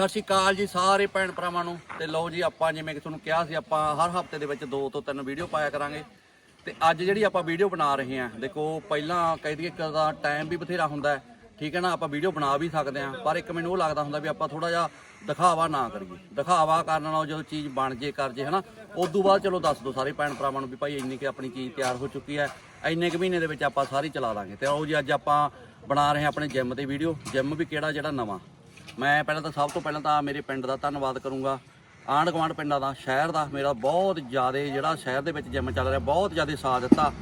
ਸਤਿ ਸ਼੍ਰੀ ਅਕਾਲ ਜੀ ਸਾਰੇ ਭੈਣ ਭਰਾਵਾਂ ਨੂੰ। ਤੇ ਲਓ ਜੀ, ਆਪਾਂ ਜਿਵੇਂ ਕਿ ਤੁਹਾਨੂੰ ਕਿਹਾ ਸੀ, ਆਪਾਂ ਹਰ ਹਫ਼ਤੇ ਦੇ ਵਿੱਚ ਦੋ ਤੋਂ ਤਿੰਨ ਵੀਡੀਓ ਪਾਇਆ ਕਰਾਂਗੇ। ਤੇ ਅੱਜ ਜਿਹੜੀ ਆਪਾਂ ਵੀਡੀਓ ਬਣਾ ਰਹੇ ਹਾਂ, ਦੇਖੋ, ਪਹਿਲਾਂ ਕਹਿ ਦਈਏ ਕਿ ਦਾ ਟਾਈਮ ਵੀ ਬਥੇਰਾ ਹੁੰਦਾ ਹੈ। ਠੀਕ ਹੈ ਨਾ, ਆਪਾਂ ਵੀਡੀਓ ਬਣਾ ਵੀ ਸਕਦੇ ਹਾਂ, ਪਰ ਇੱਕ ਮੈਨੂੰ ਉਹ ਲੱਗਦਾ ਹੁੰਦਾ ਵੀ ਆਪਾਂ ਥੋੜਾ ਜਿਹਾ ਦਿਖਾਵਾ ਨਾ ਕਰੀਏ। ਦਿਖਾਵਾ ਕਰਨ ਨਾਲੋਂ ਜਦੋਂ ਚੀਜ਼ ਬਣ ਜੇ, ਕਰ ਜੇ, ਹਨਾ ਉਸ ਤੋਂ ਬਾਅਦ ਚਲੋ ਦੱਸ ਦਿਓ ਸਾਰੇ ਭੈਣ ਭਰਾਵਾਂ ਨੂੰ ਵੀ ਭਾਈ ਇੰਨੀ ਕਿ ਆਪਣੀ ਚੀਜ਼ ਤਿਆਰ ਹੋ ਚੁੱਕੀ ਹੈ। ਇੰਨੇ ਕੁ ਮਹੀਨੇ ਦੇ ਵਿੱਚ ਆਪਾਂ ਸਾਰੀ ਚਲਾ ਲਾਂਗੇ ਤੇ ਆਓ ਜੀ, ਅੱਜ ਆਪਾਂ ਬਣਾ ਰਹੇ ਹਾਂ ਆਪਣੇ ਜਿਮ ਤੇ ਵੀਡੀਓ ਜਿਮ ਵੀ ਕਿਹੜਾ, ਜਿਹੜਾ ਨਵਾਂ। ਮੈਂ ਪਹਿਲਾਂ ਤਾਂ ਸਭ ਤੋਂ ਪਹਿਲਾਂ ਤਾਂ ਮੇਰੇ ਪਿੰਡ ਦਾ ਧੰਨਵਾਦ ਕਰੂੰਗਾ। ਆਂਢ ਗੁਆਂਢ ਪਿੰਡਾਂ ਦਾ, ਸ਼ਹਿਰ ਦਾ ਮੇਰਾ ਬਹੁਤ ਜ਼ਿਆਦਾ ਜਿਹੜਾ ਸ਼ਹਿਰ ਦੇ ਵਿੱਚ ਜਿਮ ਚੱਲ ਰਿਹਾ, ਬਹੁਤ ਜ਼ਿਆਦਾ ਸਾਥ ਦਿੱਤਾ।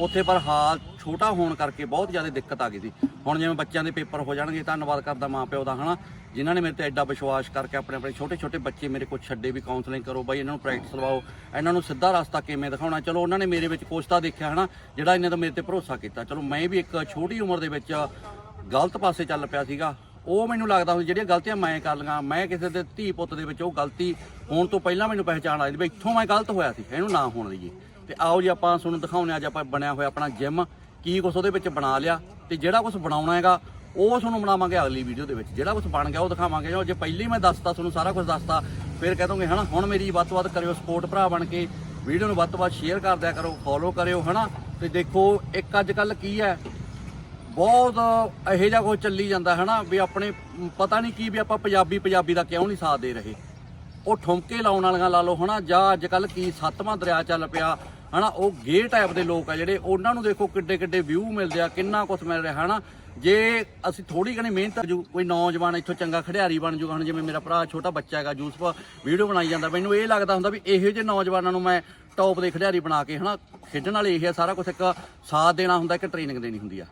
ਉੱਥੇ ਪਰ ਹਾਲ ਛੋਟਾ ਹੋਣ ਕਰਕੇ ਬਹੁਤ ਜ਼ਿਆਦਾ ਦਿੱਕਤ ਆ ਗਈ ਸੀ। ਹੁਣ ਜਿਵੇਂ ਬੱਚਿਆਂ ਦੇ ਪੇਪਰ ਹੋ ਜਾਣਗੇ, ਧੰਨਵਾਦ ਕਰਦਾ ਮਾਂ ਪਿਓ ਦਾ, ਹਨਾ? ਜਿਨ੍ਹਾਂ ਨੇ ਮੇਰੇ ਤੇ ਐਡਾ ਵਿਸ਼ਵਾਸ ਕਰਕੇ ਆਪਣੇ ਆਪਣੇ ਛੋਟੇ ਛੋਟੇ ਬੱਚੇ ਮੇਰੇ ਕੋਲ ਛੱਡੇ ਵੀ ਕਾਉਂਸਲਿੰਗ ਕਰੋ, ਬਾਈ ਇਹਨਾਂ ਨੂੰ ਪ੍ਰੈਕਟਿਸ ਲਵਾਓ, ਇਹਨਾਂ ਨੂੰ ਸਿੱਧਾ ਰਸਤਾ ਕਿਵੇਂ ਦਿਖਾਉਣਾ? ਚਲੋ ਉਹਨਾਂ ਨੇ ਮੇਰੇ ਵਿੱਚ ਕੁਛ ਤਾਂ ਦੇਖਿਆ, ਹਨਾ? ਜਿਹੜਾ ਇਹਨਾਂ ਦਾ ਮੇਰੇ ਤੇ ਭਰੋਸਾ ਕੀਤਾ। ਚਲੋ ਮੈਂ ਵੀ ਇੱਕ ਛੋਟੀ ਉਮਰ ਦੇ ਵਿੱਚ ਗਲਤ ਪਾਸੇ ਚੱਲ ਪਿਆ ਸੀਗਾ। ਉਹ ਮੈਨੂੰ ਲੱਗਦਾ ਹੁਣ ਜਿਹੜੀਆਂ ਗਲਤੀਆਂ ਮੈਂ ਕਰ ਲਈਆਂ, ਮੈਂ ਕਿਸੇ ਦੇ ਧੀ ਪੁੱਤ ਦੇ ਵਿੱਚ ਉਹ ਗਲਤੀ ਹੋਣ ਤੋਂ ਪਹਿਲਾਂ ਮੈਨੂੰ ਪਹਿਚਾਣ ਆਈ ਵੀ ਇੱਥੋਂ ਮੈਂ ਗਲਤ ਹੋਇਆ ਸੀ, ਇਹਨੂੰ ਨਾ ਹੋਣ ਦਈਏ। ਤੇ ਆਓ ਜੀ ਆਪਾਂ ਤੁਹਾਨੂੰ ਦਿਖਾਉਂਦੇ ਅੱਜ ਆਪਾਂ ਬਣਿਆ ਹੋਇਆ ਆਪਣਾ ਜਿਮ ਕੀ ਕੁਛ ਉਹਦੇ ਵਿੱਚ ਬਣਾ ਲਿਆ ਤੇ ਜਿਹੜਾ ਕੁਛ ਬਣਾਉਣਾ ਹੈਗਾ, ਉਹ ਤੁਹਾਨੂੰ ਬਣਾਵਾਂਗੇ ਅਗਲੀ ਵੀਡੀਓ ਦੇ ਵਿੱਚ। ਜਿਹੜਾ ਕੁਛ ਬਣ ਗਿਆ ਉਹ ਦਿਖਾਵਾਂਗੇ। ਜੋ ਜੇ ਪਹਿਲੀ ਮੈਂ ਦੱਸਤਾ, ਤੁਹਾਨੂੰ ਸਾਰਾ ਕੁਝ ਦੱਸਤਾ, ਫਿਰ ਕਹਿ ਦੋਗੇ ਹਨਾ, ਹੁਣ ਮੇਰੀ ਵੱਧ ਤੋਂ ਵੱਧ ਕਰਿਓ ਸਪੋਰਟ ਭਰਾ ਬਣ ਕੇ। ਵੀਡੀਓ ਨੂੰ ਵੱਧ ਤੋਂ ਵੱਧ ਸ਼ੇਅਰ ਕਰ ਦਿਆ ਕਰੋ ਫੋਲੋ ਕਰਿਓ, ਹਨਾ। ਤੇ ਦੇਖੋ, ਇੱਕ ਅੱਜ ਕੱਲ ਕੀ ਹੈ ਬਹੁਤ ਇਹੋ ਜਿਹਾ ਕੁਝ ਚੱਲੀ ਜਾਂਦਾ ਹੈ ਨਾ ਵੀ ਆਪਣੇ ਪਤਾ ਨਹੀਂ ਕੀ ਵੀ ਆਪਾਂ ਪੰਜਾਬੀ ਪੰਜਾਬੀ ਦਾ ਕਿਉਂ ਨਹੀਂ ਸਾਥ ਦੇ ਰਹੇ। ਉਹ ਠੁਮਕੇ ਲਾਉਣ ਵਾਲੀਆਂ ਲਾ ਲਓ, ਹਨਾ, ਜਾਂ ਅੱਜ ਕੱਲ ਕੀ ਸੱਤਵਾਂ ਦਰਿਆ ਚੱਲ ਪਿਆ, ਹਨਾ, ਉਹ ਗੇ ਟਾਈਪ ਦੇ ਲੋਕ ਆ ਜਿਹੜੇ, ਉਹਨਾਂ ਨੂੰ ਦੇਖੋ ਕਿੱਡੇ ਕਿੱਡੇ ਵਿਊ ਮਿਲਦੇ ਆ, ਕਿੰਨਾ ਕੁਝ ਮਿਲ ਰਿਹਾ, ਹਨਾ। ਜੇ ਅਸੀਂ ਥੋੜੀ ਘਣੀ ਮਿਹਨਤ ਜੂ ਕੋਈ ਨੌਜਵਾਨ ਇੱਥੋਂ ਚੰਗਾ ਖਿਡਾਰੀ ਬਣ ਜੂਗਾ ਹੁਣ ਜਿਵੇਂ ਮੇਰਾ ਭਰਾ ਛੋਟਾ ਬੱਚਾ ਹੈਗਾ ਯੂਸਫ ਵੀਡੀਓ ਬਣਾਈ ਜਾਂਦਾ, ਮੈਨੂੰ ਇਹ ਲੱਗਦਾ ਹੁੰਦਾ ਵੀ ਇਹੋ ਜਿਹੇ ਨੌਜਵਾਨਾਂ ਨੂੰ ਮੈਂ ਟੌਪ ਦੇ ਖਿਡਾਰੀ ਬਣਾ ਕੇ, ਹਨਾ, ਖੇਡਣ ਵਾਲੇ ਇਹ ਆ, ਸਾਰਾ ਕੁਝ ਇੱਕ ਸਾਥ ਦੇਣਾ ਹੁੰਦਾ, ਇੱਕ ਟ੍ਰੇਨਿੰਗ ਦੇਣੀ ਹੁੰਦੀ ਆ।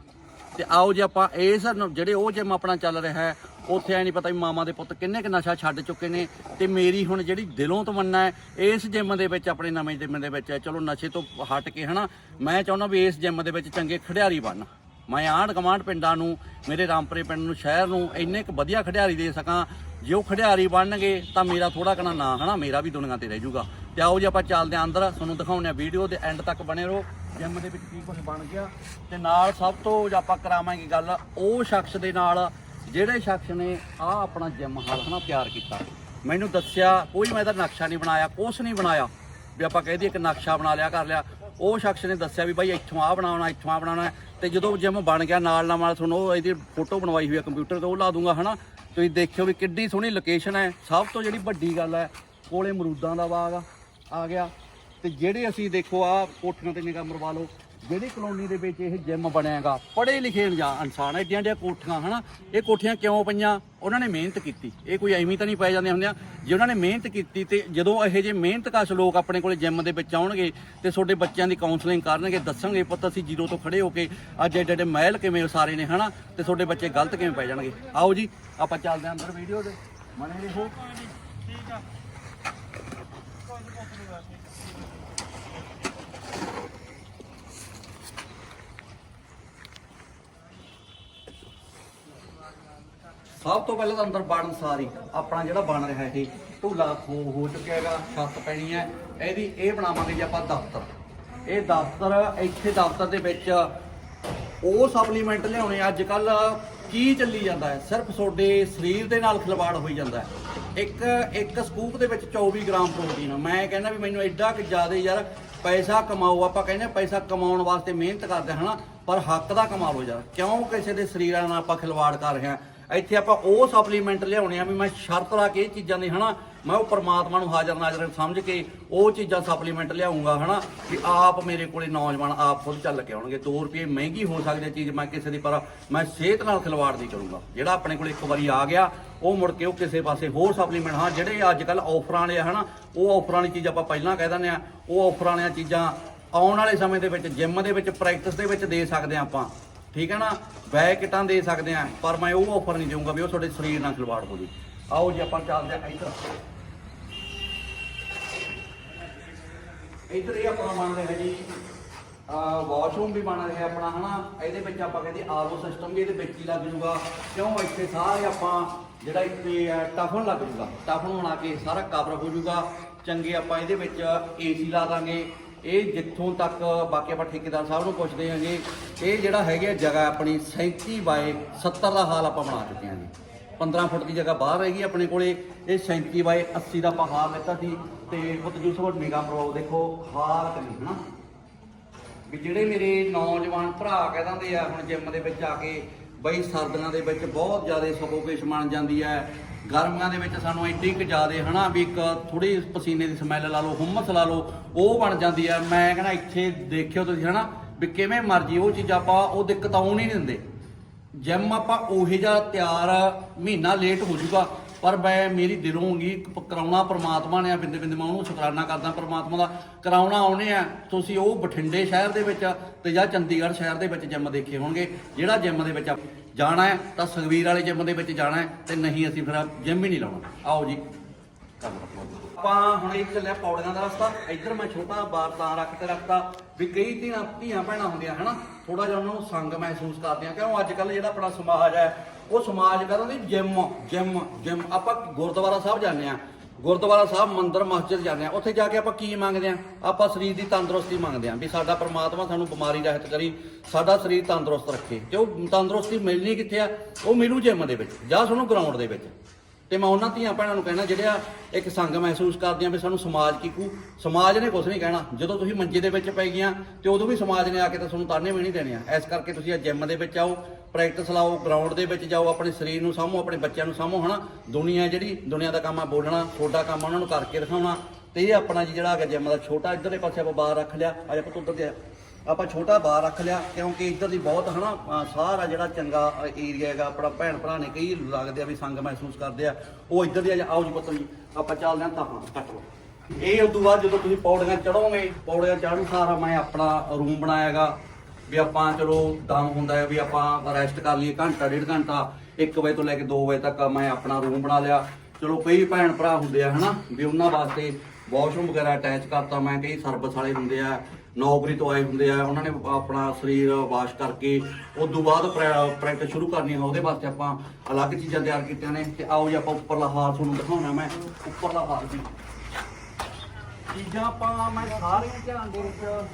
ਤੇ ਆਓ ਜੇ ਆਪਾਂ ਇਸ ਜਿਹੜੇ ਉਹ ਜਿਮ ਆਪਣਾ ਚੱਲ ਰਿਹਾ ਹੈ, ਉੱਥੇ ਐ ਨਹੀਂ ਪਤਾ ਵੀ ਮਾਮਾ ਦੇ ਪੁੱਤ ਕਿੰਨੇ ਕਿ ਨਸ਼ਾ ਛੱਡ ਚੁੱਕੇ ਨੇ ਤੇ ਮੇਰੀ ਹੁਣ ਜਿਹੜੀ ਦਿਲੋਂ ਤਮੰਨਾ ਹੈ, ਇਸ ਜਿਮ ਦੇ ਵਿੱਚ, ਆਪਣੇ ਨਵੇਂ ਜਿਮ ਦੇ ਵਿੱਚ ਚਲੋ ਨਸ਼ੇ ਤੋਂ ਹਟ ਕੇ ਹਨਾ, ਮੈਂ ਚਾਹੁੰਦਾ ਵੀ ਇਸ ਜਿਮ ਦੇ ਵਿੱਚ ਚੰਗੇ ਖਿਡਾਰੀ ਬਣਨ ਮੈਂ ਆਂਢ ਕਮਾਂਡ ਪਿੰਡਾਂ ਨੂੰ, ਮੇਰੇ ਰਾਮਪੁਰੇ ਪਿੰਡ ਨੂੰ, ਸ਼ਹਿਰ ਨੂੰ ਇੰਨੇ ਕੁ ਵਧੀਆ ਖਿਡਾਰੀ ਦੇ ਸਕਾਂ, ਜੇ ਉਹ ਖਿਡਾਰੀ ਬਣਨਗੇ ਤਾਂ ਮੇਰਾ ਥੋੜਾ ਕਣਾ ਨਾ ਹਨਾ, ਮੇਰਾ ਵੀ ਦੁਨੀਆ ਤੇ ਰਹਿ ਜਾਊਗਾ। ਤੇ ਆਓ ਜੀ ਆਪਾਂ ਚੱਲਦੇ ਆਂ ਅੰਦਰ, ਤੁਹਾਨੂੰ ਦਿਖਾਉਂਦੇ ਆ ਵੀਡੀਓ ਦੇ ਐਂਡ ਤੱਕ ਬਣੇ ਰਹੋ। ਜਿਮ ਦੇ ਵਿੱਚ ਕੀ ਕੁਝ ਬਣ ਗਿਆ ਤੇ ਨਾਲ ਸਭ ਤੋਂ ਆਪਾਂ ਕਰਾਵਾਂਗੇ ਗੱਲ, ਉਹ ਸ਼ਖਸ ਦੇ ਨਾਲ ਜਿਹੜੇ ਸ਼ਖਸ ਨੇ ਆ ਆਪਣਾ ਜਿਮ ਹਾਲ ਹਨਾ ਤਿਆਰ ਕੀਤਾ। ਮੈਨੂੰ ਦੱਸਿਆ, ਕੋਈ ਮੈਂ ਇਹਦਾ ਨਕਸ਼ਾ ਨਹੀਂ ਬਣਾਇਆ, ਕੁਛ ਨਹੀਂ ਬਣਾਇਆ। ਵੀ ਆਪਾਂ ਕਹਿ ਦਈਏ ਇੱਕ ਨਕਸ਼ਾ ਬਣਾ ਲਿਆ, ਕਰ ਲਿਆ। ਉਹ ਸ਼ਖਸ ਨੇ ਦੱਸਿਆ ਵੀ ਬਾਈ ਇੱਥੋਂ ਆ ਬਣਾਉਣਾ, ਇੱਥੋਂ ਆ ਬਣਾਉਣਾ ਹੈ। ਤੇ ਜਦੋਂ ਜਿਮ ਬਣ ਗਿਆ, ਨਾਲ ਨਾਲ ਤੁਹਾਨੂੰ ਉਹ ਇਹਦੀ ਫੋਟੋ ਬਣਵਾਈ ਹੋਈ ਹੈ ਕੰਪਿਊਟਰ ਤੇ, ਉਹ ਲਾ ਦੂੰਗਾ, ਹਨਾ? ਤੁਸੀਂ ਦੇਖਿਓ ਵੀ ਕਿੱਡੀ ਸੋਹਣੀ ਲੋਕੇਸ਼ਨ ਹੈ। ਸਭ ਤੋਂ ਜਿਹੜੀ ਵੱਡੀ ਗੱਲ ਹੈ, ਕੋਲੇ ਮਰੂਦਾਂ ਦਾ ਬਾਗ ਆ ਗਿਆ। ਤੇ ਜਿਹੜੇ ਅਸੀਂ ਦੇਖੋ ਆ ਕੋਠੀਆਂ ਤੇ ਨਿਗਾਹ ਮਰਵਾ ਲਓ, ਜਿਹੜੀ ਕਲੋਨੀ ਦੇ ਵਿੱਚ ਇਹ ਜਿਮ ਬਣਿਆਗਾ, ਪੜ੍ਹੇ ਲਿਖੇ ਜਾਂ ਇਨਸਾਨ ਐਡੀਆਂ ਐਡੀਆਂ ਕੋਠੀਆਂ, ਹਨਾ? ਇਹ ਕੋਠੀਆਂ ਕਿਉਂ ਪਈਆਂ? ਉਹਨਾਂ ਨੇ ਮਿਹਨਤ ਕੀਤੀ। ਇਹ ਕੋਈ ਐਵੇਂ ਤਾਂ ਨਹੀਂ ਪੈ ਜਾਂਦੇ ਹੁੰਦੇ ਆ। ਜੇ ਉਹਨਾਂ ਨੇ ਮਿਹਨਤ ਕੀਤੀ ਤੇ ਜਦੋਂ ਇਹੋ ਜਿਹੇ ਮਿਹਨਤਕਸ਼ ਲੋਕ ਆਪਣੇ ਕੋਲੇ ਜਿਮ ਦੇ ਵਿੱਚ ਆਉਣਗੇ ਤੇ ਤੁਹਾਡੇ ਬੱਚਿਆਂ ਦੀ ਕਾਉਂਸਲਿੰਗ ਕਰਨਗੇ, ਦੱਸਣਗੇ, ਪੁੱਤ ਅਸੀਂ ਜ਼ੀਰੋ ਤੋਂ ਖੜੇ ਹੋ ਕੇ ਅੱਜ ਐਡੇ ਐਡੇ ਮਹਿਲ ਕਿਵੇਂ ਉਸਾਰੇ ਨੇ, ਹਨਾ? ਤੇ ਤੁਹਾਡੇ ਬੱਚੇ ਗਲਤ ਕਿਵੇਂ ਪੈ ਜਾਣਗੇ? ਆਓ ਜੀ, ਆਪਾਂ ਚੱਲਦੇ ਆਂ ਅੰਦਰ ਵੀਡੀਓ ਦੇ ਬਣੇ ਰਹੋ ਸਭ ਤੋਂ ਪਹਿਲਾਂ ਤਾਂ ਅੰਦਰ ਬਣਨ ਸਾਰੀ। ਆਪਣਾ ਜਿਹੜਾ ਬਣ ਰਿਹਾ ਇਹ, ਢੂਲਾ ਹੋ ਹੋ ਚੁੱਕਿਆ ਹੈਗਾ, ਛੱਤ ਪੈਣੀ ਹੈ। ਇਹਦੀ ਇਹ ਬਣਾਵਾਂਗੇ ਜੇ ਆਪਾਂ ਦਫ਼ਤਰ। ਇਹ ਦਫ਼ਤਰ, ਇੱਥੇ ਦਫ਼ਤਰ ਦੇ ਵਿੱਚ ਉਹ ਸਪਲੀਮੈਂਟ ਲਿਆਉਣੇ ਅੱਜ ਕੱਲ ਕੀ ਚੱਲੀ ਜਾਂਦਾ ਹੈ? ਸਿਰਫ ਤੁਹਾਡੇ ਸਰੀਰ ਦੇ ਨਾਲ ਖਿਲਵਾੜ ਹੋਈ ਜਾਂਦਾ ਹੈ। ਇੱਕ ਇੱਕ ਸਕੂਪ ਦੇ ਵਿੱਚ 24 ਗ੍ਰਾਮ ਪ੍ਰੋਟੀਨ ਮੈਂ ਕਹਿੰਦਾ ਵੀ ਮੈਨੂੰ ਐਡਾ ਕਿ ਜ਼ਿਆਦਾ ਯਾਰ ਪੈਸਾ ਕਮਾਓ। ਆਪਾਂ ਕਹਿੰਦੇ ਪੈਸਾ ਕਮਾਉਣ ਵਾਸਤੇ ਮਿਹਨਤ ਕਰਦੇ ਹਾਂ ਹਨਾ? ਪਰ ਹੱਕ ਦਾ ਕਮਾ ਲਓ ਯਾਰ। ਕਿਉਂ ਕਿਸੇ ਦੇ ਸਰੀਰਾਂ ਨਾਲ ਆਪਾਂ ਖਿਲਵਾੜ ਕਰ ਰਹੇ ਹਾਂ ਇੱਥੇ ਆਪਾਂ ਉਹ ਸਪਲੀਮੈਂਟ ਲਿਆਉਣੇ ਆ ਵੀ ਮੈਂ ਸ਼ਰਤ ਲਾ ਕੇ ਇਹ ਚੀਜ਼ਾਂ ਦੀ, ਹਨਾ? ਮੈਂ ਉਹ ਪਰਮਾਤਮਾ ਨੂੰ ਹਾਜ਼ਰ ਨਾਜ਼ਰ ਸਮਝ ਕੇ ਉਹ ਚੀਜ਼ਾਂ ਸਪਲੀਮੈਂਟ ਲਿਆਉਂਗਾ, ਹਨਾ, ਵੀ ਆਪ ਮੇਰੇ ਕੋਲੇ ਨੌਜਵਾਨ ਆਪ ਖੁਦ ਚੱਲ ਕੇ ਆਉਣਗੇ। 2 ਰੁਪਏ ਮਹਿੰਗੀ ਹੋ ਸਕਦੀ ਹੈ ਚੀਜ਼ ਮੈਂ ਕਿਸੇ ਦੀ, ਪਰ ਮੈਂ ਸਿਹਤ ਨਾਲ ਖਿਲਵਾੜ ਨਹੀਂ ਕਰੂੰਗਾ। ਜਿਹੜਾ ਆਪਣੇ ਕੋਲੇ ਇੱਕ ਵਾਰੀ ਆ ਗਿਆ, ਉਹ ਮੁੜ ਕੇ ਉਹ ਕਿਸੇ ਪਾਸੇ ਹੋਰ ਸਪਲੀਮੈਂਟ ਹਾਂ, ਜਿਹੜੇ ਅੱਜ ਕੱਲ ਆਫਰਾਂ ਵਾਲੇ ਆ, ਹਨਾ, ਉਹ ਆਫਰਾਂ ਵਾਲੀ ਚੀਜ਼ ਆਪਾਂ ਪਹਿਲਾਂ ਕਹਿ ਦਿੰਦੇ ਆ ਉਹ ਆਫਰਾਂ ਵਾਲੀਆਂ ਚੀਜ਼ਾਂ ਆਉਣ ਵਾਲੇ ਸਮੇਂ ਦੇ ਵਿੱਚ ਜਿਮ ਦੇ ਵਿੱਚ ਪ੍ਰੈਕਟਿਸ ਦੇ ਵਿੱਚ ਦੇ ਸਕਦੇ ਆ ਆਪਾਂ। ਠੀਕ ਹੈ ਨਾ? ਬੈਕ ਕਿਟਾਂ ਦੇ ਸਕਦੇ ਆ ਪਰ ਮੈਂ ਉਹ ਆਫਰ ਨਹੀਂ ਦੇਵਾਂਗਾ ਵੀ ਉਹ ਤੁਹਾਡੇ ਸਰੀਰ ਨਾਲ ਖਿਲਵਾੜ ਹੋ ਜੀ ਆਓ ਜੀ, ਆਪਾਂ ਚੱਲਦੇ ਆ ਇੱਧਰ। ਇੱਧਰ ਇਹ ਆਪਣਾ ਬਣ ਰਿਹਾ ਜੀ। ਵਾਸ਼ਰੂਮ ਵੀ ਬਣ ਰਿਹਾ ਆਪਣਾ ਹਨਾ? ਇਹਦੇ ਵਿੱਚ ਆਪਾਂ ਕਹਿੰਦੇ ਆਰਓ ਸਿਸਟਮ ਵੀ ਇਹਦੇ ਵਿੱਚ ਹੀ ਲੱਗ ਜੂਗਾ। ਕਿਉਂ? ਇੱਥੇ ਸਾਰੇ ਆਪਾਂ ਜਿਹੜਾ ਇੱਥੇ ਆ, ਟਫਨ ਲੱਗ ਜੂਗਾ। ਟਫਨ ਬਣਾ ਕੇ ਸਾਰਾ ਕਵਰ ਹੋ ਜੂਗਾ। ਚੰਗੇ ਆਪਾਂ ਇਹਦੇ ਵਿੱਚ ਏਸੀ ਲਾ ਦਾਂਗੇ। ਇਹ ਜਿੱਥੋਂ ਤੱਕ ਬਾਕੀ ਆਪਾਂ ਠੇਕੇਦਾਰ ਸਾਹਿਬ ਨੂੰ ਪੁੱਛਦੇ ਹਾਂਗੇ ਇਹ ਜਿਹੜਾ ਹੈਗਾ ਜਗ੍ਹਾ ਆਪਣੀ 37 ਬਾਏ 70 ਦਾ ਹਾਲ ਆਪਾਂ ਬਣਾ ਚੁੱਕੇ ਹਾਂ ਜੀ 15 ਫੁੱਟ ਦੀ ਜਗ੍ਹਾ ਬਾਹਰ ਹੈਗੀ ਆਪਣੇ ਕੋਲੇ। ਇਹ 37 ਬਾਏ 80 ਦਾ ਆਪਾਂ ਹਾਰ ਲਿੱਤਾ ਸੀ ਤੇ ਉਹ ਜੂਸ ਵਟ ਨਿਗਾਹ ਪ੍ਰੋ ਦੇਖੋ ਹਾਰ ਕਰੀ, ਹਨਾ? ਵੀ ਜਿਹੜੇ ਮੇਰੇ ਨੌਜਵਾਨ ਭਰਾ ਕਹਿ ਦਿੰਦੇ ਆ, ਹੁਣ ਜਿਮ ਦੇ ਵਿੱਚ ਆ ਕੇ ਬਈ ਸਰਦੀਆਂ ਦੇ ਵਿੱਚ ਬਹੁਤ ਜ਼ਿਆਦਾ ਸਫੋਕੇਸ਼ਨ ਬਣ ਜਾਂਦੀ ਹੈ। ਗਰਮੀਆਂ ਦੇ ਵਿੱਚ ਸਾਨੂੰ ਐਡੀ ਕੁ ਜ਼ਿਆਦਾ, ਹਨਾ, ਵੀ ਇੱਕ ਥੋੜੀ ਪਸੀਨੇ ਦੀ ਸਮੈਲ ਲਾ ਲਓ, ਹੁਮਸ ਲਾ ਲਓ, ਉਹ ਬਣ ਜਾਂਦੀ ਹੈ। ਮੈਂ ਕਹਿੰਦਾ ਇੱਥੇ ਦੇਖਿਓ ਤੁਸੀਂ, ਹਨਾ, ਵੀ ਕਿਵੇਂ ਮਰਜ਼ੀ ਉਹ ਚੀਜ਼ਾਂ ਆਪਾਂ, ਉਹ ਦਿੱਕਤ ਆਉਣ ਹੀ ਨਹੀਂ ਦਿੰਦੇ। ਜਿਮ ਆਪਾਂ ਉਹੇ ਜਿਹਾ ਤਿਆਰ ਮਹੀਨਾ ਲੇਟ ਹੋ ਜਾਊਗਾ, ਪਰ ਮੈਂ ਮੇਰੀ ਦਿਲੋਂ ਹੋਗੀ ਕਰਾਉਣਾ ਪ੍ਰਮਾਤਮਾ ਨੇ ਆ, ਬਿੰਦੇ ਬਿੰਦੇ ਮੈਂ ਉਹਨੂੰ ਸ਼ੁਕਰਾਨਾ ਕਰਦਾ ਪ੍ਰਮਾਤਮਾ ਦਾ। ਕਰਾਉਣਾ ਆਉਣੇ ਆ, ਤੁਸੀਂ ਉਹ ਬਠਿੰਡੇ ਸ਼ਹਿਰ ਦੇ ਵਿੱਚ ਤੇ ਜਾਂ ਚੰਡੀਗੜ੍ਹ ਸ਼ਹਿਰ ਦੇ ਵਿੱਚ ਜਿਮ ਦੇਖੇ ਹੋਣਗੇ, ਜਿਹੜਾ ਜਿਮ ਦੇ ਵਿੱਚ ਆਪ- ਜਾਣਾ ਹੈ, ਤਾਂ ਸੁਖਵੀਰ ਵਾਲੇ ਜਿਮ ਦੇ ਵਿੱਚ ਜਾਣਾ ਹੈ, ਤੇ ਨਹੀਂ ਅਸੀਂ ਫਿਰ ਜਿਮ ਹੀ ਨਹੀਂ ਲਾਉਣਾ। ਆਓ ਜੀ ਧੰਨਵਾਦ ਆਪਾਂ ਹੁਣ ਇਹ ਚੱਲਿਆ ਪੌੜੀਆਂ ਦਾ ਰਸਤਾ, ਇੱਧਰ ਮੈਂ ਛੋਟਾ ਬਾਰ ਤਾਂ ਰੱਖ ਕੇ ਰੱਖਤਾ, ਵੀ ਕਈ ਧੀਆਂ ਧੀਆਂ ਭੈਣਾਂ ਹੁੰਦੀਆਂ, ਹਨਾ ਥੋੜਾ ਜਿਹਾ ਉਹਨਾਂ ਨੂੰ ਸੰਗ ਮਹਿਸੂਸ ਕਰਦੀਆਂ, ਕਿਉਂ ਅੱਜ ਕੱਲ ਜਿਹੜਾ ਆਪਣਾ ਸਮਾਜ ਹੈ, ਉਹ ਸਮਾਜ ਕਹਿੰਦਾ ਨਹੀਂ ਜਿਮ ਜਿਮ ਜਿਮ, ਆਪਾਂ ਗੁਰਦੁਆਰਾ ਸਾਹਿਬ ਜਾਂਦੇ ਆ ਗੁਰਦੁਆਰਾ ਸਾਹਿਬ ਮੰਦਿਰ, ਮਸਜਿਦ ਜਾਂਦੇ ਆ ਉੱਥੇ ਜਾ ਕੇ ਆਪਾਂ ਕੀ ਮੰਗਦੇ ਆ ਆਪਾਂ ਸਰੀਰ ਦੀ ਤੰਦਰੁਸਤੀ ਮੰਗਦੇ ਆ ਵੀ ਸਾਡਾ ਪ੍ਰਮਾਤਮਾ ਸਾਨੂੰ ਬਿਮਾਰੀ ਰਹਿਤ ਕਰੀ, ਸਾਡਾ ਸਰੀਰ ਤੰਦਰੁਸਤ ਰੱਖੇ, ਤੇ ਉਹ ਤੰਦਰੁਸਤੀ ਮਿਲਣੀ ਕਿੱਥੇ ਆ? ਉਹ ਮਿਲੂ ਜਿਮ ਦੇ ਵਿੱਚ, ਜਾਂ ਸਾਨੂੰ ਗਰਾਊਂਡ ਦੇ ਵਿੱਚ। ਤੇ ਮੈਂ ਉਹਨਾਂ ਧੀਆਂ ਭੈਣਾਂ ਨੂੰ ਕਹਿਣਾ, ਜਿਹੜੇ ਆ ਇੱਕ ਸੰਗ ਮਹਿਸੂਸ ਕਰਦੀਆਂ ਵੀ ਸਾਨੂੰ ਸਮਾਜ ਕੀ ਕੂ, ਸਮਾਜ ਨੇ ਕੁਝ ਨਹੀਂ ਕਹਿਣਾ। ਜਦੋਂ ਤੁਸੀਂ ਮੰਜੇ ਦੇ ਵਿੱਚ ਪੈ ਗਈਆਂ ਤੇ ਉਦੋਂ ਵੀ ਸਮਾਜ ਨੇ ਆ ਕੇ ਤਾਂ ਤੁਹਾਨੂੰ ਤਾਨੇ ਵੀ ਨਹੀਂ ਦੇਣੇ ਆ। ਇਸ ਕਰਕੇ ਤੁਸੀਂ ਆ ਜਿਮ ਦੇ ਵਿੱਚ ਆਓ, ਪ੍ਰੈਕਟਿਸ ਲਾਓ ਗਰਾਊਂਡ ਦੇ ਵਿੱਚ ਜਾਓ, ਆਪਣੇ ਸਰੀਰ ਨੂੰ ਸਾਂਭੋ, ਆਪਣੇ ਬੱਚਿਆਂ ਨੂੰ ਸਾਂਭੋ, ਹਨਾ? ਦੁਨੀਆ ਜਿਹੜੀ, ਦੁਨੀਆ ਦਾ ਕੰਮ ਆ ਬੋਲਣਾ, ਤੁਹਾਡਾ ਕੰਮ ਉਹਨਾਂ ਨੂੰ ਕਰਕੇ ਦਿਖਾਉਣਾ। ਤੇ ਇਹ ਆਪਣਾ ਜੀ ਜਿਹੜਾ ਹੈਗਾ ਜਿਮ ਦਾ ਛੋਟਾ, ਇੱਧਰਲੇ ਪਾਸੇ ਆਪਾਂ ਬਾਹਰ ਰੱਖ ਲਿਆ, ਅੱਜ ਆਪਾਂ ਉੱਧਰ ਦੇ ਆਪਾਂ ਛੋਟਾ ਬਾਹਰ ਰੱਖ ਲਿਆ, ਕਿਉਂਕਿ ਇੱਧਰ ਦੀ ਬਹੁਤ ਹਨਾ, ਅਹ ਸਾਰਾ ਜਿਹੜਾ ਚੰਗਾ ਏਰੀਆ ਹੈਗਾ, ਆਪਣਾ ਭੈਣ ਭਰਾ ਨੇ ਕਈ ਲੱਗਦੇ ਆ ਵੀ ਸੰਗ ਮਹਿਸੂਸ ਕਰਦੇ ਆ, ਉਹ ਇੱਧਰ ਦੀ ਆ ਆਓ ਜੀ ਪੁੱਤਰ ਜੀ, ਆਪਾਂ ਚੱਲਦੇ ਹਾਂ ਤਾਂ ਕੱਟ ਲਓ ਇਹ ਉਸ ਤੋਂ ਬਾਅਦ ਜਦੋਂ ਤੁਸੀਂ ਪੌੜੀਆਂ ਚੜੋਗੇ ਪੌੜੀਆਂ ਚੜ੍ਹਨ ਸਾਰਾ ਮੈਂ ਆਪਣਾ ਰੂਮ ਬਣਾਇਆਗਾ, ਵੀ ਆਪਾਂ ਚਲੋ ਦਮ ਹੁੰਦਾ ਹੈ ਵੀ ਆਪਾਂ ਰੈਸਟ ਕਰ ਲਈਏ ਘੰਟਾ, ਡੇਢ ਘੰਟਾ 1 ਵਜੇ ਤੋਂ ਲੈ ਕੇ 2 ਵਜੇ ਤੱਕ ਮੈਂ ਆਪਣਾ ਰੂਮ ਬਣਾ ਲਿਆ। ਚਲੋ ਕਈ ਭੈਣ ਭਰਾ ਹੁੰਦੇ ਆ, ਹਨਾ? ਵੀ ਉਹਨਾਂ ਵਾਸਤੇ ਵਾਸ਼ਰੂਮ ਵਗੈਰਾ ਅਟੈਚ ਕਰਤਾ, ਮੈਂ ਕਈ ਸਰਵਿਸ ਵਾਲੇ ਹੁੰਦੇ ਆ, ਨੌਕਰੀ ਤੋਂ ਆਏ ਹੁੰਦੇ ਆ, ਉਹਨਾਂ ਨੇ ਆਪਣਾ ਸਰੀਰ ਵਾਸ਼ ਕਰਕੇ ਉਸ ਤੋਂ ਬਾਅਦ ਪ੍ਰੈਕਟਿਸ ਸ਼ੁਰੂ ਕਰਨੀ ਹੈ ਉਹਦੇ ਵਾਸਤੇ ਆਪਾਂ ਅਲੱਗ ਚੀਜ਼ਾਂ ਤਿਆਰ ਕੀਤੀਆਂ ਨੇ। ਤੇ ਆਓ ਜੀ, ਆਪਾਂ ਉੱਪਰਲਾ ਹਾਰ ਤੁਹਾਨੂੰ ਦਿਖਾਉਣਾ ਮੈਂ, ਉੱਪਰਲਾ ਹਾਲ ਵੀ। ਚੀਜ਼ਾਂ ਆਪਾਂ, ਮੈਂ ਸਾਰੀਆਂ ਧਿਆਨ ਦੇ ਵਿੱਚ,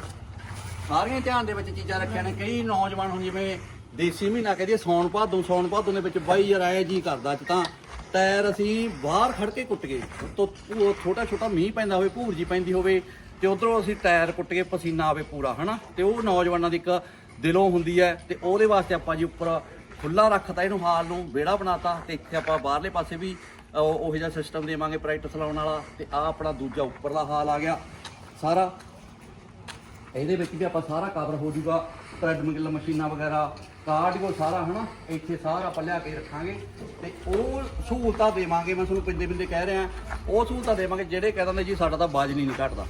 ਸਾਰੀਆਂ ਧਿਆਨ ਦੇ ਵਿੱਚ ਚੀਜ਼ਾਂ ਰੱਖੀਆਂ ਨੇ। ਕਈ ਨੌਜਵਾਨ ਹੁਣ ਜਿਵੇਂ ਦੇਸੀ ਮਹੀਨਾ ਕਹਦੇ ਸੌਣ ਭਾਦੋਂ ਸੌਣ ਭਾਦੋਂ ਦੇ ਵਿੱਚ ਬਾਈ ਯਾਰ ਆਏ ਜੀ ਕਰਦਾ ਅੱਜ ਤਾਂ। ਟਾਇਰ ਅਸੀਂ ਬਾਹਰ ਖੜ ਕੇ ਕੁੱਟ ਗਏ। ਤੋਂ ਉਹ ਛੋਟਾ ਛੋਟਾ ਮੀਂਹ ਪੈਂਦਾ ਹੋਵੇ, ਭੂਰ ਜੀ ਪੈਂਦੀ ਹੋਵੇ, ਤੇ ਉਧਰੋਂ ਅਸੀਂ ਟਾਇਰ ਕੁੱਟ ਕੇ ਪਸੀਨਾ ਆਵੇ ਪੂਰਾ, ਹਨਾ? ਤੇ ਉਹ ਨੌਜਵਾਨਾਂ ਦੀ ਇੱਕ ਦਿਲੋਂ ਹੁੰਦੀ ਹੈ, ਤੇ ਉਹਦੇ ਵਾਸਤੇ ਆਪਾਂ ਜੀ ਉੱਪਰ ਖੁੱਲਾ ਰੱਖਤਾ ਇਹਨੂੰ ਹਾਲ ਨੂੰ, ਵਿਹੜਾ ਬਣਾਤਾ, ਤੇ ਇੱਥੇ ਆਪਾਂ ਬਾਹਰਲੇ ਪਾਸੇ ਵੀ ਉਹ ਉਹੋ ਜਿਹਾ ਸਿਸਟਮ ਦੇਵਾਂਗੇ ਪ੍ਰੈਕਟਿਸ ਲਾਉਣ ਵਾਲਾ, ਤੇ ਆ ਆਪਣਾ ਦੂਜਾ ਉੱਪਰਲਾ ਹਾਲ ਆ ਗਿਆ। ਸਾਰਾ ਇਹਦੇ ਵਿੱਚ ਵੀ ਆਪਾਂ ਸਾਰਾ ਕਵਰ ਹੋ ਜਾਊਗਾ ਟ੍ਰੈਡਮਿਲ ਮਸ਼ੀਨਾਂ ਵਗੈਰਾ ਕਾਰਡੀਓ ਸਾਰਾ, ਹਨਾ? ਇੱਥੇ ਸਾਰਾ ਆਪਾਂ ਲਿਆ ਕੇ ਰੱਖਾਂਗੇ ਤੇ ਉਹ ਸਹੂਲਤਾਂ ਦੇਵਾਂਗੇ, ਮੈਂ ਤੁਹਾਨੂੰ ਪਿੰਦੇ ਪਿੰਦੇ ਕਹਿ ਰਿਹਾ, ਉਹ ਸਹੂਲਤਾਂ ਦੇਵਾਂਗੇ ਜਿਹੜੇ ਕਹਿ ਦਿੰਦੇ ਜੀ ਸਾਡਾ ਤਾਂ ਬਾਜ਼ ਨਹੀਂ ਘਟਦਾ।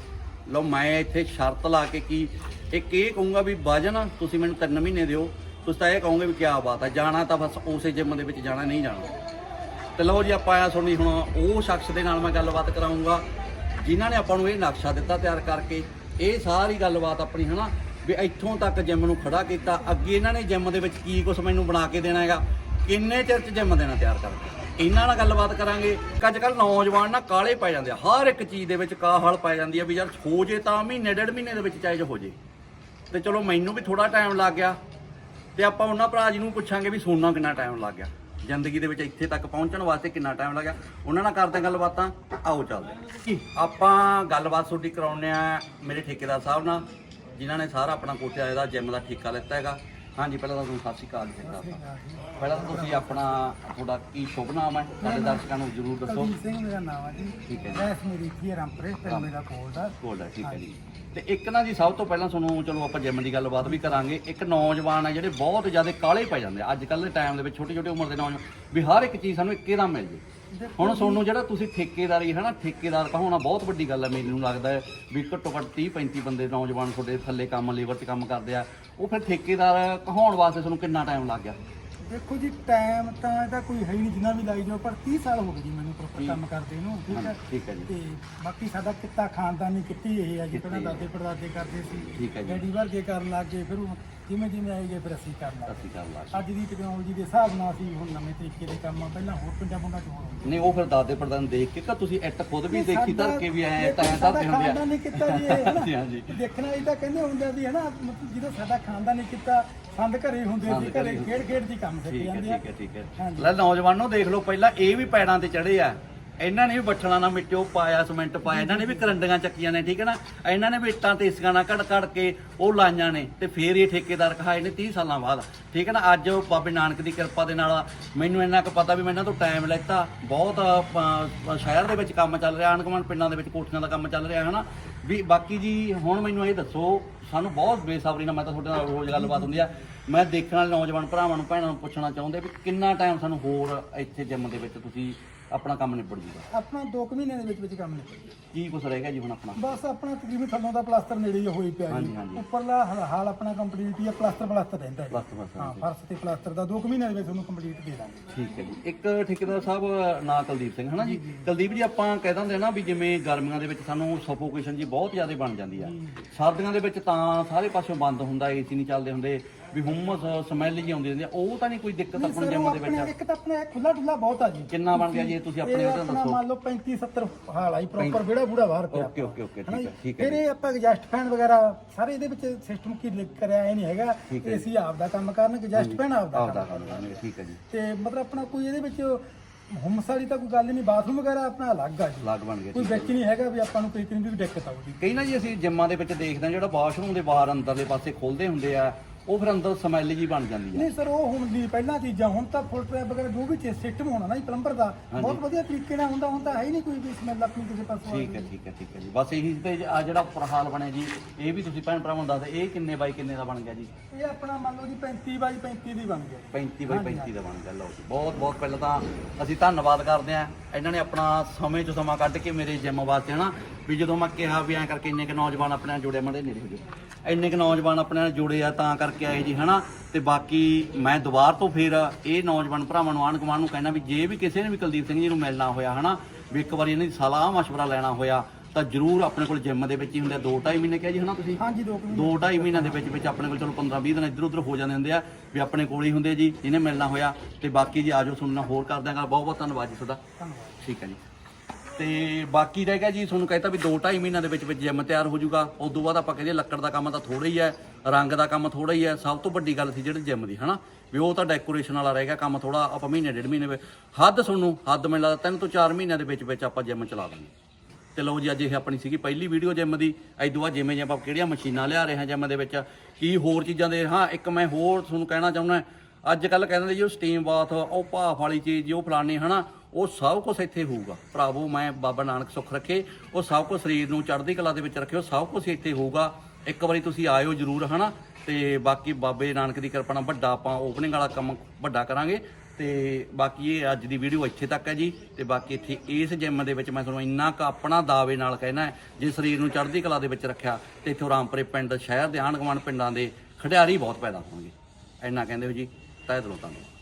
ਲਓ, ਮੈਂ ਇੱਥੇ ਸ਼ਰਤ ਲਾ ਕੇ ਕੀ, ਇੱਕ ਇਹ ਕਹੂੰਗਾ ਵੀ ਵਜਨ ਤੁਸੀਂ ਮੈਨੂੰ 3 ਮਹੀਨੇ ਦਿਓ, ਤੁਸੀਂ ਤਾਂ ਇਹ ਕਹੋਗੇ ਵੀ ਕੀ ਬਾਤ ਹੈ ਜਾਣਾ ਤਾਂ ਬਸ ਉਸੇ ਜਿਮ ਦੇ ਵਿੱਚ ਜਾਣਾ, ਨਹੀਂ ਜਾਣਾ। ਤੇ ਲਓ ਜੀ, ਆਪਾਂ ਆਇਆ ਸੁਣੀ ਹੁਣ ਉਹ ਸ਼ਖਸ ਦੇ ਨਾਲ ਮੈਂ ਗੱਲਬਾਤ ਕਰਾਉਂਗਾ ਜਿਨ੍ਹਾਂ ਨੇ ਆਪਾਂ ਨੂੰ ਇਹ ਨਕਸ਼ਾ ਦਿੱਤਾ ਤਿਆਰ ਕਰਕੇ। ਇਹ ਸਾਰੀ ਗੱਲਬਾਤ ਆਪਣੀ, ਹਨਾ, ਵੀ ਇੱਥੋਂ ਤੱਕ ਜਿਮ ਨੂੰ ਖੜਾ ਕੀਤਾ। ਅੱਗੇ ਇਹਨਾਂ ਨੇ ਜਿਮ ਦੇ ਵਿੱਚ ਕੀ ਕੁਝ ਮੈਨੂੰ ਬਣਾ ਕੇ ਦੇਣਾ ਹੈਗਾ? ਕਿੰਨੇ ਚਿਰ ਚ ਜਿਮ ਦੇਣਾ ਤਿਆਰ ਕਰਕੇ ਇਹਨਾਂ ਨਾਲ ਗੱਲਬਾਤ ਕਰਾਂਗੇ। ਅੱਜ ਕੱਲ ਨੌਜਵਾਨ ਨਾ ਕਾਲੇ ਪੈ ਜਾਂਦੇ ਆ। ਹਰ ਇੱਕ ਚੀਜ਼ ਦੇ ਵਿੱਚ ਕਾਹਲ ਪੈ ਜਾਂਦੀ ਆ ਵੀ ਯਾਰ ਹੋ ਜੇ ਤਾਂ ਮਹੀਨੇ, ਡੇਢ ਮਹੀਨੇ ਦੇ ਵਿੱਚ ਚਾਹੇ ਹੋ ਜੇ। ਤੇ ਚਲੋ ਮੈਨੂੰ ਵੀ ਥੋੜਾ ਟਾਈਮ ਲੱਗ ਗਿਆ। ਤੇ ਆਪਾਂ ਉਹਨਾਂ ਭਰਾ ਜੀ ਨੂੰ ਪੁੱਛਾਂਗੇ ਵੀ ਸੋਨਾ ਕਿੰਨਾ ਟਾਈਮ ਲੱਗ ਗਿਆ। ਜ਼ਿੰਦਗੀ ਦੇ ਵਿੱਚ ਇੱਥੇ ਤੱਕ ਪਹੁੰਚਣ ਵਾਸਤੇ ਕਿੰਨਾ ਟਾਈਮ ਲੱਗਿਆ ਉਹਨਾਂ ਨਾਲ ਕਰਦੇ ਗੱਲਬਾਤਾਂ ਆਓ ਚੱਲਦੇ। ਆਪਾਂ ਗੱਲਬਾਤ ਤੁਹਾਡੀ ਕਰਾਉਂਦੇ ਆ ਮੇਰੇ ਠੇਕੇਦਾਰ ਸਾਹਿਬ ਨਾਲ ਜਿਨ੍ਹਾਂ ਨੇ ਸਾਰਾ ਆਪਣਾ ਕੋਟਿਆ ਦਾ ਜਿਮ ਦਾ ਠੇਕਾ ਲਿੱਤਾ ਹੈਗਾ। ਹਾਂਜੀ ਪਹਿਲਾਂ ਤਾਂ ਤੁਹਾਨੂੰ ਸਤਿ ਸ਼੍ਰੀ ਅਕਾਲ ਜੀ ਪਹਿਲਾਂ ਤਾਂ ਤੁਸੀਂ ਆਪਣਾ ਤੁਹਾਡਾ ਕੀ ਸ਼ੁਭ ਨਾਮ ਹੈ? ਸਾਡੇ ਦਰਸ਼ਕਾਂ ਨੂੰ ਜ਼ਰੂਰ ਦੱਸੋ। ਸਿੰਘ ਮੇਰਾ ਨਾਮ ਹੈ ਜੀ। ਠੀਕ ਹੈ ਜੀ। ਵੈਸ ਮੇਰੀ ਕੀ ਰਾਮਪੁਰੇ ਪਿੰਡ ਮੇਰਾ ਕੋਲ ਦਾ। ਕੋਲ ਹੈ ਠੀਕ ਹੈ ਜੀ। ਤੇ ਇੱਕ ਨਾ ਜੀ ਸਭ ਤੋਂ ਪਹਿਲਾਂ ਤੁਹਾਨੂੰ ਚਲੋ ਆਪਾਂ ਜਿਮ ਦੀ ਗੱਲਬਾਤ ਵੀ ਕਰਾਂਗੇ। ਇੱਕ ਨੌਜਵਾਨ ਹੈ ਜਿਹੜੇ ਬਹੁਤ ਜ਼ਿਆਦਾ ਕਾਲੇ ਪੈ ਜਾਂਦੇ ਆ। ਅੱਜ ਕੱਲ੍ਹ ਦੇ ਟਾਈਮ ਦੇ ਵਿੱਚ ਛੋਟੀ ਛੋਟੀ ਉਮਰ ਦੇ ਨੌਜਵਾਨ ਵੀ ਹਰ ਇੱਕ ਚੀਜ਼ ਸਾਨੂੰ ਇੱਕੇ ਦਮ ਮਿਲ ਜੇ। ਹੁਣ ਤੁਹਾਨੂੰ ਜਿਹੜਾ ਤੁਸੀਂ ਠੇਕੇਦਾਰੀ ਹੈ ਨਾ ਠੇਕੇਦਾਰ ਕਹਾਉਣਾ ਬਹੁਤ ਵੱਡੀ ਗੱਲ ਹੈ ਮੈਨੂੰ ਲੱਗਦਾ ਹੈ ਵੀ ਘੱਟੋ ਘੱਟ 30 35 ਬੰਦੇ ਨੌਜਵਾਨ ਤੁਹਾਡੇ ਥੱਲੇ ਕੰਮ ਲੇਬਰ 'ਚ ਕੰਮ ਕਰਦੇ ਆ। ਉਹ ਫਿਰ ਠੇਕੇਦਾਰ ਕਹਾਉਣ ਵਾਸਤੇ ਤੁਹਾਨੂੰ ਕਿੰਨਾ ਟਾਈਮ ਲੱਗ ਗਿਆ? ਦੇਖੋ ਜੀ ਟਾਈਮ ਤਾਂ ਇਹਦਾ ਕੋਈ ਹੈ ਹੀ ਨਹੀਂ ਜਿੰਨਾ ਵੀ ਲਾਈ ਜਾਓ ਪਰ 30 ਸਾਲ ਹੋ ਗਏ ਜੀ ਮੈਨੂੰ ਪ੍ਰੋਪਰ ਕੰਮ ਕਰਦੇ ਨੂੰ ਠੀਕ ਹੈ ਠੀਕ ਹੈ ਜੀ। ਤੇ ਬਾਕੀ ਸਾਡਾ ਕਿੱਤਾ ਖਾਨਦਾਨੀ ਕਿੱਤੀ ਇਹ ਹੈ ਜੀ ਪਹਿਲਾਂ। ਦਾਦੇ ਪੜਦਾਦੇ ਕਰਦੇ ਸੀ ਠੀਕ ਹੈ ਜੀ। ਡੈਡੀ ਵਰਗੇ ਕਰਨ ਲੱਗ ਗਏ ਫਿਰ ਜਿਵੇਂ ਜਿਵੇਂ ਆਏ ਗਏ ਫਿਰ ਅਸੀਂ ਕਰਨ ਲੱਗ ਅਸੀਂ ਕਰ ਲਾ ਗਏ। ਅੱਜ ਦੀ ਟੈਕਨੋਲੋਜੀ ਦੇ ਹਿਸਾਬ ਨਾਲ ਅਸੀਂ ਹੁਣ ਨਵੇਂ ਤਰੀਕੇ ਦੇ ਕੰਮ ਆ ਪਹਿਲਾਂ ਹੋਰ ਪਿੰਡਾਂ ਪੁੰਡਾਂ ਚ ਹੋਰ ਨਹੀਂ ਉਹ ਫਿਰ ਦਾਦੇ ਪੜਦਾਂ ਨੂੰ ਦੇਖ ਕੇ ਕਿ ਤੁਸੀਂ ਇੱਟ ਖੁਦ ਵੀ ਦੇਖੀ ਧਰ ਕੇ ਵੀ ਆਏ ਤਾਂ ਸਾਡਾ ਧਰਦੇ ਹੁੰਦੇ ਖਾਨਦਾਨੀ ਆ ਕੀਤਾ ਜੀ ਇਹ, ਦੇਖਣਾ ਇਹ ਤਾਂ ਕਹਿੰਦੇ ਹੁੰਦੇ ਆ ਵੀ ਹਨਾ ਜਦੋਂ ਸਾਡਾ ਖਾਨਦਾਨੀ ਕੀਤਾ ਸੰਦ ਘਰੇ ਹੁੰਦੇ ਸੀ ਘਰੇ ਖੇਡ ਖੇਡ ਦੀ ਕੰਮ ਸਿੱਖ ਠੀਕ ਹੈ ਜਾਂਦੇ ਆ। ਠੀਕ ਹੈ ਠੀਕ ਹੈ। ਹਾਂਜੀ। ਲੈ ਨੌਜਵਾਨੋ ਦੇਖ ਲਓ ਪਹਿਲਾਂ ਇਹ ਵੀ ਪੈੜਾਂ ਤੇ ਚੜੇ ਆ। ਇਹਨਾਂ ਨੇ ਵੀ ਬੱਠਲਾਂ ਨਾਲ ਮਿੱਟਿਓ ਪਾਇਆ ਸੀਮੈਂਟ ਪਾਇਆ ਇਹਨਾਂ ਨੇ ਵੀ ਕਰੰਡੀਆਂ ਚੱਕੀਆਂ ਨੇ ਠੀਕ ਹੈ ਨਾ? ਇਹਨਾਂ ਨੇ ਵੀ ਇੱਟਾਂ ਤੇ ਇਸਕਾਂ ਨਾਲ ਘੜ ਘੜ ਕੇ ਉਹ ਲਾਈਆਂ ਨੇ ਤੇ ਫੇਰ ਇਹ ਠੇਕੇਦਾਰ ਕਹਾਏ ਨੇ 30 ਸਾਲਾਂ ਬਾਅਦ ਠੀਕ ਹੈ ਨਾ? ਅੱਜ ਉਹ ਬਾਬੇ ਨਾਨਕ ਦੀ ਕਿਰਪਾ ਦੇ ਨਾਲ ਮੈਨੂੰ ਇੰਨਾ ਕੁ ਪਤਾ ਵੀ ਮੈਂ ਇਹਨਾਂ ਤੋਂ ਟਾਈਮ ਲੈਤਾ। ਬਹੁਤ ਅ, ਸ਼ਹਿਰ ਦੇ ਵਿੱਚ ਕੰਮ ਚੱਲ ਰਿਹਾ ਅਣਕਮਣ ਪਿੰਡਾਂ ਦੇ ਵਿੱਚ ਕੋਠੀਆਂ ਦਾ ਕੰਮ ਚੱਲ ਰਿਹਾ ਹੈ ਨਾ ਵੀ ਬਾਕੀ ਜੀ ਹੁਣ ਮੈਨੂੰ ਇਹ ਦੱਸੋ ਸਾਨੂੰ ਬਹੁਤ ਬੇਸਬਰੀ ਨਾਲ ਮੈਂ ਤਾਂ ਤੁਹਾਡੇ ਨਾਲ ਰੋਜ਼ ਗੱਲਬਾਤ ਹੁੰਦੀ ਆ। ਮੈਂ ਦੇਖਣ ਵਾਲੇ ਨੌਜਵਾਨ ਭਰਾਵਾਂ ਨੂੰ ਭੈਣਾਂ ਨੂੰ ਪੁੱਛਣਾ ਚਾਹੁੰਦੇ ਵੀ ਕਿੰਨਾ ਟਾਈਮ ਸਾਨੂੰ ਹੋਰ ਇੱਥੇ ਜਿਮ ਦੇ ਵਿੱਚ ਤੁਸੀਂ ਆਪਣਾ ਕੰਮ ਨਿਬੜ ਜੂਗਾ। ਆਪਣਾ 2 ਮਹੀਨਿਆਂ ਦੇ ਵਿੱਚ ਵਿੱਚ ਕੰਮ ਨਿਕਲ ਗਿਆ ਕੀ ਕੁਛ ਰਹੇਗਾ ਜੀ ਹੁਣ ਆਪਣਾ? ਬਸ ਆਪਣਾ ਤਕਰੀਬਨ ਥੱਲੋਂ ਦਾ ਪਲਾਸਟਰ ਨੇੜੇ ਹੀ ਹੋਈ ਪਿਆ ਹਾਂਜੀ, ਜੀ। ਹਾਂਜੀ। ਉੱਪਰਲਾ ਹ- ਹਾਲ ਆਪਣਾ ਕੰਪਲੀਟ ਹੀ ਆ ਪਲਾਸਟਰ ਪਲਾਸਟਰ ਰਹਿੰਦਾ ਹੈ ਬਸ ਬਸ ਹਾਂ ਫਰਸ਼ ਤੇ ਪਲਾਸਟਰ ਦਾ 2 ਮਹੀਨਿਆਂ ਦੇ ਵਿੱਚ ਤੁਹਾਨੂੰ ਕੰਪਲੀਟ ਦੇ ਦਾਂਗੇ। ਠੀਕ ਹੈ ਜੀ। ਇੱਕ ਠੇਕੇਦਾਰ ਸਾਹਿਬ ਨਾਂ ਕੁਲਦੀਪ ਸਿੰਘ ਹਨਾ ਜੀ? ਕੁਲਦੀਪ ਜੀ ਆਪਾਂ ਕਹਿ ਦਿੰਦੇ ਨਾ ਵੀ ਜਿਵੇਂ ਗਰਮੀਆਂ ਦੇ ਵਿੱਚ ਸਾਨੂੰ ਸਫੋਕੇਸ਼ਨ ਜੀ ਬਹੁਤ ਜ਼ਿਆਦਾ ਬਣ ਜਾਂਦੀ ਆ। ਸਰਦੀਆਂ ਦੇ ਵਿੱਚ ਤਾਂ ਸਾਰੇ ਪਾਸਿਓਂ ਬੰਦ ਹੁੰਦਾ ਏਸੀ ਨਹੀਂ ਚੱਲਦੇ ਹੁੰਦੇ। ਵੀ ਹੁਮਸ ਸਮੈਲ ਜੀ ਆਉਂਦੀ ਰਹਿੰਦੀ ਆ ਉਹ ਤਾਂ ਨਹੀਂ ਕੋਈ ਦਿੱਕਤ ਨਹੀਂ ਆਪਣੇ ਸਰ, ਜਿਮ ਉਹ ਦੇ ਆਪਣੇ ਵਿੱਚ ਇੱਕ ਤਾਂ ਆਪਣੇ ਖੁੱਲਾ ਡੁੱਲਾ ਬਹੁਤ ਆ ਜੀ। ਕਿੰਨਾ ਬਣ ਗਿਆ ਜੀ ਤੁਸੀਂ ਆਪਣੇ ਇਹ ਉਹਦਾ ਆਪਣਾ ਦੱਸੋ। ਮੰਨ ਲਓ 35 70 ਹਾਲ ਆਈ ਪ੍ਰੋਪਰ ਵਿਹੜਾ ਬੂੜਾ ਬਾਹਰ ਪਿਆ। ਓਕੇ ਓਕੇ ਓਕੇ ਠੀਕ? ਹੈ ਠੀਕ ਹੈ ਫਿਰ ਇਹ ਆਪਾਂ ਐਗਜ਼ਸਟ ਫੈਨ ਵਗੈਰਾ ਸਾਰੇ ਇਹਦੇ ਵਿੱਚ ਸਿਸਟਮ ਕੀ ਲਿਖ ਕਰਿਆ ਇਹ ਨਹੀਂ ਹੈਗਾ। ਠੀਕ ਹੈ ਏਸੀ ਆਪ ਦਾ ਕੰਮ ਕਰਨ ਐਗਜ਼ਸਟ ਫੈਨ ਆਪ ਦਾ ਆਪਦਾ ਕਰ ਲਾਂਗੇ ਠੀਕ ਹੈ ਜੀ। ਤੇ ਮਤਲਬ ਆਪਣਾ ਕੋਈ ਇਹਦੇ ਵਿੱਚ ਹੁਮਸ ਵਾਲੀ ਤਾਂ ਕੋਈ ਗੱਲ ਨਹੀਂ ਬਾਥਰੂਮ ਵਗੈਰਾ ਆਪਣਾ ਅਲੱਗ ਆ ਜੀ। ਲਾਗ ਬਣ ਗਿਆ ਕੋਈ ਵਿੱਚ ਨਹੀਂ ਹੈਗਾ ਵੀ ਆਪਾਂ ਨੂੰ ਕੋਈ ਕਿੰਨੀ ਵੀ ਦਿੱਕਤ ਆਊਗੀ। ਕਈ ਨਾ ਜੀ ਅਸੀਂ ਜਿੰਮਾਂ ਦੇ ਵਿੱਚ ਦੇਖਦੇ ਹਾਂ ਜਿਹੜਾ ਵਾਸ਼ਰੂਮ ਦੇ ਬਾਹਰ ਅੰਦਰਲੇ ਪਾਸੇ ਖੋਲਦੇ ਹੁੰਦੇ ਆ ਉਹ ਫਿਰ ਅੰਦਰ ਸਮੈਲ ਜੀ ਬਣ ਜਾਂਦੀ ਆ। ਨਹੀਂ ਸਰ ਉਹ ਹੁਣ ਦੀ ਪਹਿਲਾਂ ਚੀਜ਼ਾਂ ਹੁਣ ਤਾਂ ਫੁੱਲ ਟ੍ਰੈਪ ਵਗੈਰਾ ਜੋ ਵੀ ਸਿਸਟਮ ਹੋਣਾ ਨਾ ਜੀ ਪਲੰਬਰ ਦਾ ਬਹੁਤ ਵਧੀਆ ਤਰੀਕੇ ਨਾਲ ਹੁੰਦਾ ਤਾਂ ਹੈ ਹੀ ਨਹੀਂ ਕੋਈ ਵੀ ਸਮੈਲ ਆਪਣੀ ਕਿਸੇ ਪਾਸੋਂ ਠੀਕ ਹੈ ਠੀਕ ਹੈ ਠੀਕ ਹੈ ਜੀ। ਬਸ ਇਹੀ ਤੇ ਆ ਜਿਹੜਾ ਉੱਪਰ ਹਾਲ ਬਣਿਆ ਜੀ ਇਹ ਵੀ ਤੁਸੀਂ ਭੈਣ ਭਰਾਵਾਂ ਨੂੰ ਦੱਸਦੇ ਇਹ ਕਿੰਨੇ ਬਾਈ ਕਿੰਨੇ ਦਾ ਬਣ ਗਿਆ ਜੀ? ਇਹ ਆਪਣਾ ਮੰਨ ਲਓ ਜੀ 35 ਬਾਈ 35 ਦੀ ਬਣ ਗਿਆ। 35 ਬਾਈ 35 ਦਾ ਬਣ ਗਿਆ ਲਓ ਜੀ। ਬਹੁਤ ਬਹੁਤ ਪਹਿਲਾਂ ਤਾਂ ਅਸੀਂ ਧੰਨਵਾਦ ਕਰਦੇ ਆ ਇਹਨਾਂ ਨੇ ਆਪਣਾ ਸਮੇਂ ਚੋਂ ਸਮਾਂ ਕੱਢ ਕੇ ਮੇਰੇ ਜਿਮ ਵਾਸਤੇ ਹਨਾ ਵੀ ਜਦੋਂ ਮੈਂ ਕਿਹਾ ਵੀ ਐਂ ਕਰਕੇ ਇੰਨੇ ਕ ਨੌਜਵਾਨ ਆਪਣੇ ਨਾਲ ਜੁੜੇ ਮੜੇ ਨੇੜੇ ਹੋ ਜਾਓ। ਇੰਨੇ ਕ ਨੌਜਵਾਨ ਆਪਣੇ ਨਾਲ ਜੁੜੇ ਆ ਤਾਂ ਕਰਕੇ ਆਏ ਜੀ ਹਨਾ? ਤੇ ਬਾਕੀ ਮੈਂ ਦੁਬਾਰ ਤੋਂ ਫਿਰ ਇਹ ਨੌਜਵਾਨ ਭਰਾਵਾਂ ਨੂੰ ਆਣ ਗੁਆਂਢ ਨੂੰ ਕਹਿਣਾ ਵੀ ਜੇ ਵੀ ਕਿਸੇ ਨੇ ਵੀ ਕੁਲਦੀਪ ਸਿੰਘ ਜੀ ਨੂੰ ਮਿਲਣਾ ਹੋਇਆ ਹਨਾ ਵੀ ਇੱਕ ਵਾਰੀ ਇਹਨਾਂ ਦੀ ਸਲਾਹ ਮਸ਼ਵਰਾ ਲੈਣਾ ਹੋਇਆ ਤਾਂ ਜਰੂਰ ਆਪਣੇ ਕੋਲ ਜਿਮ ਦੇ ਵਿੱਚ ਹੀ ਹੁੰਦੇ ਆ। 2.5 ਮਹੀਨੇ ਕਿਹਾ ਜੀ ਹਨਾ ਤੁਸੀਂ? ਹਾਂਜੀ ਦੋ ਕੁ ਦੋ ਢਾਈ ਮਹੀਨਿਆਂ ਦੇ ਵਿੱਚ ਵਿੱਚ ਆਪਣੇ ਕੋਲ ਚਲੋ 15 20 ਦਿਨ ਇੱਧਰ ਉੱਧਰ ਹੋ ਜਾਂਦੇ ਹੁੰਦੇ ਆ ਵੀ ਆਪਣੇ ਕੋਲ ਹੀ ਹੁੰਦੇ ਜੀ ਜਿਹਨੇ ਮਿਲਣਾ ਹੋਇਆ। ਤੇ ਬਾਕੀ ਜੀ ਆਜੋ ਸੁਣਨਾ ਹੋਰ ਕਰ ਦਿਆਂਗਾ ਬਹੁਤ ਬਹੁਤ ਧੰਨਵਾਦ ਜੀ ਤੁਹਾਡਾ। ਧੰਨਵਾਦ। ਠੀਕ ਹੈ ਜੀ। ਤੇ ਬਾਕੀ ਰਹਿ ਗਿਆ ਜੀ, ਤੁਹਾਨੂੰ ਕਹਿੰਦਾ ਵੀ 2.5 ਮਹੀਨਿਆਂ ਦੇ ਵਿੱਚ ਵਿੱਚ ਜਿਮ ਤਿਆਰ ਹੋ ਜਾਊਗਾ। ਉਸ ਤੋਂ ਬਾਅਦ ਆਪਾਂ ਕਹਿੰਦੇ ਲੱਕੜ ਦਾ ਕੰਮ ਤਾਂ ਥੋੜਾ ਹੀ ਹੈ, ਰੰਗ ਦਾ ਕੰਮ ਥੋੜਾ ਹੀ ਹੈ। ਸਭ ਤੋਂ ਵੱਡੀ ਗੱਲ ਸੀ ਜਿਹੜੀ ਜਿਮ ਦੀ, ਹਨਾ? ਵੀ ਉਹ ਤਾਂ ਡੈਕੋਰੇਸ਼ਨ ਵਾਲਾ ਰਹਿ ਗਿਆ ਕੰਮ ਥੋੜਾ ਆਪਾਂ ਮਹੀਨੇ, ਡੇਢ ਮਹੀਨੇ ਵਿੱਚ। ਹੱਦ ਤੁਹਾਨੂੰ, ਹੱਦ ਮੈਨੂੰ ਲੱਗਦਾ ਤਿੰਨ ਤੋਂ ਚਾਰ ਮਹੀਨਿਆਂ ਦੇ ਵਿੱਚ ਵਿੱਚ ਆਪਾਂ ਜਿਮ ਚਲਾ ਦਾਂਗੇ। ਤੇ ਲਓ ਜੀ, ਅੱਜ ਇਹ ਆਪਣੀ ਸੀਗੀ ਪਹਿਲੀ ਵੀਡੀਓ ਜਿਮ ਦੀ। ਐਦੋਂ ਬਾਅਦ ਜਿਵੇਂ ਜਿਵੇਂ ਆਪਾਂ ਕਿਹੜੀਆਂ ਮਸ਼ੀਨਾਂ ਲਿਆ ਰਹੇ ਹਾਂ ਜਿਮ ਦੇ ਵਿੱਚ, ਕੀ ਹੋਰ ਚੀਜ਼ਾਂ ਦੇ, ਹਾਂ, ਇੱਕ ਮੈਂ ਹੋਰ ਤੁਹਾਨੂੰ ਕਹਿਣਾ ਚਾਹੁੰਦਾ, ਅੱਜ ਕੱਲ ਕਹਿੰਦੇ ਜੀ ਉਹ ਸਟੀਮ ਬਾਥ ਉਹ ਭਾਫ ਵਾਲੀ ਚੀਜ਼, ਜੀ ਉਹ ਫਲਾਣੀ ਹਨਾ? ਉਹ ਸਭ ਕੁਝ ਇੱਥੇ ਹੋਊਗਾ। ਭਰਾਵੋ, ਮੈਂ ਬਾਬਾ ਨਾਨਕ ਸੁੱਖ ਰੱਖੇ, ਉਹ ਸਭ ਕੁਝ ਸਰੀਰ ਨੂੰ ਚੜ੍ਹਦੀ ਕਲਾ ਦੇ ਵਿੱਚ ਰੱਖਿਓ, ਸਭ ਕੁਝ ਇੱਥੇ ਹੋਊਗਾ। ਇੱਕ ਵਾਰੀ ਤੁਸੀਂ ਆਇਓ ਜਰੂਰ, ਹਨਾ? ਤੇ ਬਾਕੀ ਬਾਬੇ ਨਾਨਕ ਦੀ ਕਿਰਪਾ ਨਾਲ ਵੱਡਾ ਆਪਾਂ ਓਪਨਿੰਗ ਵਾਲਾ ਕੰਮ ਵੱਡਾ ਕਰਾਂਗੇ। ਤੇ ਬਾਕੀ ਇਹ ਅੱਜ ਦੀ ਵੀਡੀਓ ਇੱਥੇ ਤੱਕ ਹੈ ਜੀ। ਤੇ ਬਾਕੀ ਇੱਥੇ ਇਸ ਜਿਮ ਦੇ ਵਿੱਚ ਮੈਂ ਤੁਹਾਨੂੰ ਇੰਨਾ ਕੁ ਆਪਣਾ ਦਾਅਵੇ ਨਾਲ ਕਹਿਣਾ ਜੇ ਸਰੀਰ ਨੂੰ ਚੜ੍ਹਦੀ ਕਲਾ ਦੇ ਵਿੱਚ ਰੱਖਿਆ, ਤੇ ਇੱਥੋਂ ਰਾਮਪੁਰੇ ਪਿੰਡ, ਸ਼ਹਿਰ ਦੇ ਆਂਢ ਗੁਆਂਢ ਪਿੰਡਾਂ ਦੇ ਖਿਡਾਰੀ ਬਹੁਤ ਪੈਦਾ ਹੋਣਗੇ। ਇੰਨਾ ਕਹਿੰਦੇ ਹੋ ਜੀ, ਤਹਿ ਦਿਲੋਂ ਧੰਨਵਾਦ।